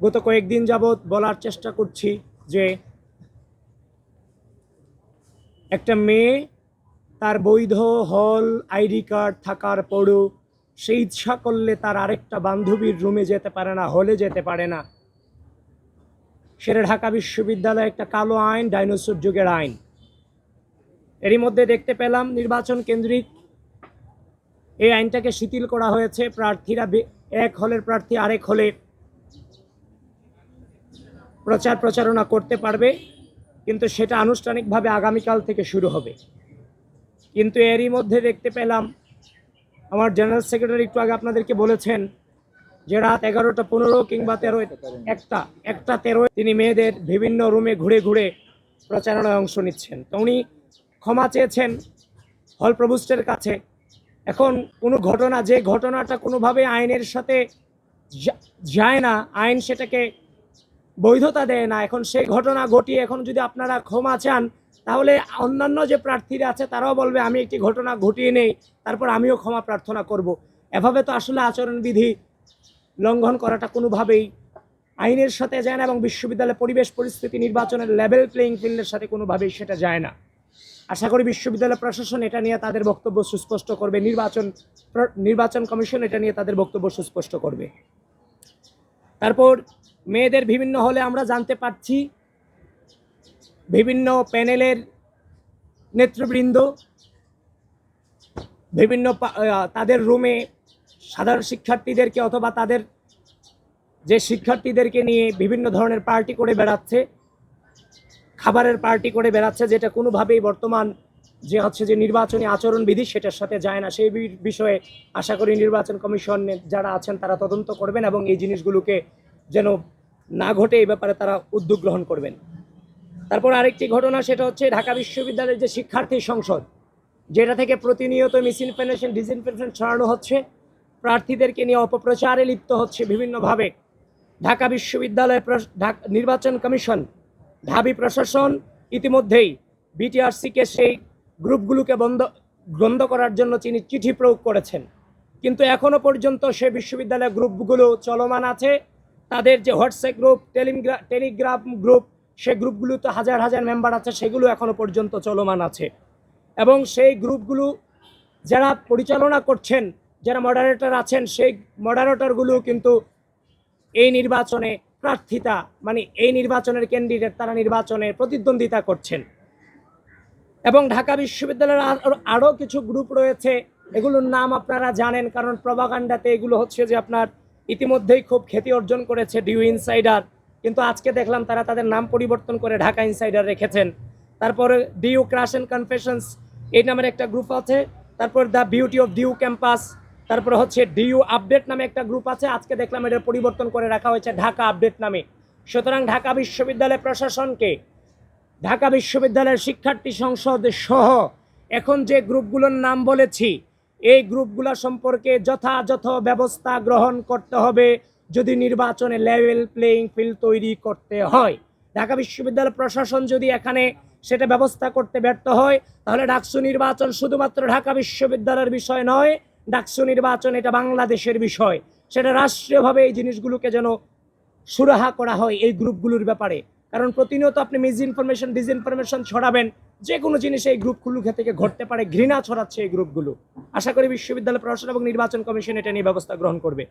গত কয়েকদিন যাবৎ বলার চেষ্টা করছি যে একটা মেয়ে তার বৈধ হল আইডি কার্ড থাকার পরও সে ইচ্ছা করলে তার আরেকটা বান্ধবীর রুমে যেতে পারে না, হলে যেতে পারে না। সেটা ঢাকা বিশ্ববিদ্যালয়ে একটা কালো আইন, ডাইনোসর যুগের আইন। এরই মধ্যে দেখতে পেলাম নির্বাচন কেন্দ্রিক এই আইনটাকে শিথিল করা হয়েছে। প্রার্থীরা এক হলের প্রার্থী আরেক হলে প্রচার প্রচারণা করতে পারবে, কিন্তু সেটা আনুষ্ঠানিকভাবে আগামীকাল থেকে শুরু হবে। কিন্তু এরই মধ্যে দেখতে পেলাম, আমার জেনারেল সেক্রেটারি একটু আগে আপনাদেরকে বলেছেন যে রাত এগারোটা পনেরো কিংবা তেরো একটা একটা তেরো তিনি মেয়েদের বিভিন্ন রুমে ঘুরে ঘুরে প্রচারণায় অংশ নিচ্ছেন। তো উনি ক্ষমা চেয়েছেন হল প্রভুষ্টের কাছে। এখন কোনো ঘটনা, যে ঘটনাটা কোনোভাবে আইনের সাথে যায় না, আইন সেটাকে বৈধতা দেয় না। এখন সেই ঘটনা ঘটিয়ে এখন যদি আপনারা ক্ষমা চান, তাহলে অন্যান্য যে প্রার্থীরা আছে, তারাও বলবে, আমি একটি ঘটনা ঘটিয়ে নেই, তারপর আমিও ক্ষমা প্রার্থনা করব। এভাবে তো আসলে আচরণবিধি লঙ্ঘন করাটা কোনোভাবেই আইনের সাথে যায় না এবং বিশ্ববিদ্যালয়ের পরিবেশ পরিস্থিতি নির্বাচনের লেভেল প্লেয়িং ফিল্ডের সাথে কোনোভাবেই সেটা যায় না। আশা করি বিশ্ববিদ্যালয় প্রশাসন এটা নিয়ে তাদের বক্তব্য সুস্পষ্ট করবে, নির্বাচন নির্বাচন কমিশন এটা নিয়ে তাদের বক্তব্য সুস্পষ্ট করবে। তারপর মেয়েদের বিভিন্ন হলে আমরা জানতে পারছি। বিভিন্ন প্যানেলের নেতৃবৃন্দ, বিভিন্ন তাদের রুমে সাধারণ শিক্ষার্থীদেরকে অথবা তাদের যে শিক্ষার্থীদেরকে নিয়ে বিভিন্ন ধরনের পার্টি করে বেড়াচ্ছে, খাবারের পার্টি করে বেড়াচ্ছে, যেটা কোনোভাবেই বর্তমান যে হচ্ছে যে নির্বাচনী আচরণবিধি সেটার সাথে যায় না। সেই বিষয়ে আশা করি নির্বাচন কমিশন যারা আছেন তারা তদন্ত করবেন এবং এই জিনিসগুলোকে যেন না ঘটে এই ব্যাপারে তারা উদ্যোগ গ্রহণ করবেন। তারপর আরেকটি ঘটনা সেটা হচ্ছে ঢাকা বিশ্ববিদ্যালয়ের যে শিক্ষার্থী সংসদ, যেটা থেকে প্রতিনিয়ত মিস ইনফরমেশন ডিসইনফরমেশন ছড়ানো হচ্ছে, প্রার্থীদেরকে নিয়ে অপপ্রচারে লিপ্ত হচ্ছে বিভিন্নভাবে। ঢাকা বিশ্ববিদ্যালয় নির্বাচন কমিশন, ঢাবি প্রশাসন ইতিমধ্যেই বিটিআরসিকে সেই গ্রুপগুলোকে বন্ধ বন্ধ করার জন্য তিনি চিঠি প্রয়োগ করেছেন। কিন্তু এখনও পর্যন্ত সে বিশ্ববিদ্যালয় গ্রুপগুলো চলমান আছে। তাদের যে WhatsApp group, Telegram, Telegram group, সে গ্রুপগুলোতে হাজার হাজার মেম্বার আছে, সেগুলো এখনও পর্যন্ত চলমান আছে। এবং সেই গ্রুপগুলো যারা পরিচালনা করছেন, যারা মডারেটর আছেন, সেই মডারেটরগুলো কিন্তু এই নির্বাচনে প্রার্থিতা মানে এই নির্বাচনের ক্যান্ডিডেট তারা নির্বাচনে প্রতিদ্বন্দ্বিতা করছেন। এবং ঢাকা বিশ্ববিদ্যালয়ের আরো- আরও কিছু গ্রুপ রয়েছে, এগুলোর নাম আপনারা জানেন, কারণ প্রভাকাণ্ডাতে এগুলো হচ্ছে যে আপনার ইতিমধ্যেই খুব খ্যাতি অর্জন করেছে ডিউ ইনসাইডার কিন্তু আজকে দেখলাম তারা তাদের নাম পরিবর্তন করে ঢাকা ইনসাইডার রেখেছেন। তারপরে ডিউ ক্রাশ অ্যান্ড কনফেশনস এই নামের একটা গ্রুপ আছে। তারপর the beauty of DU campus তারপরে হচ্ছে ডিউ আপডেট নামে একটা গ্রুপ আছে। আজকে দেখলাম এটা পরিবর্তন করে রাখা হয়েছে ঢাকা আপডেট নামে। সুতরাং ঢাকা বিশ্ববিদ্যালয় প্রশাসনকে, ঢাকা বিশ্ববিদ্যালয়ের শিক্ষার্থী সংসদ সহ এখন যে গ্রুপগুলোর নাম বলেছি এই গ্রুপগুলো সম্পর্কে যথাযথ ব্যবস্থা গ্রহণ করতে হবে যদি নির্বাচনে লেভেল প্লেয়িং ফিল্ড তৈরি করতে হয়। ঢাকা বিশ্ববিদ্যালয় প্রশাসন যদি এখানে সেটা ব্যবস্থা করতে ব্যর্থ হয়, তাহলে ডাকসু নির্বাচন শুধুমাত্র ঢাকা বিশ্ববিদ্যালয়ের বিষয় নয়, ডাকসু নির্বাচন এটা বাংলাদেশের বিষয়। সেটা রাষ্ট্রীয়ভাবে এই জিনিসগুলোকে যেন সুরাহা করা হয় এই গ্রুপগুলোর ব্যাপারে। কারণ প্রতিনিয়ত আপনি মিস ইনফরমেশন ডিসইনফরমেশন ছড়াবেন যে কোনো জিনিস এই গ্রুপগুলো থেকে ঘটতে পারে, ঘৃণা ছড়াচ্ছে এই গ্রুপগুলো আশা করি বিশ্ববিদ্যালয় প্রশাসন এবং নির্বাচন কমিশন এটা নিয়ে ব্যবস্থা গ্রহণ করবে।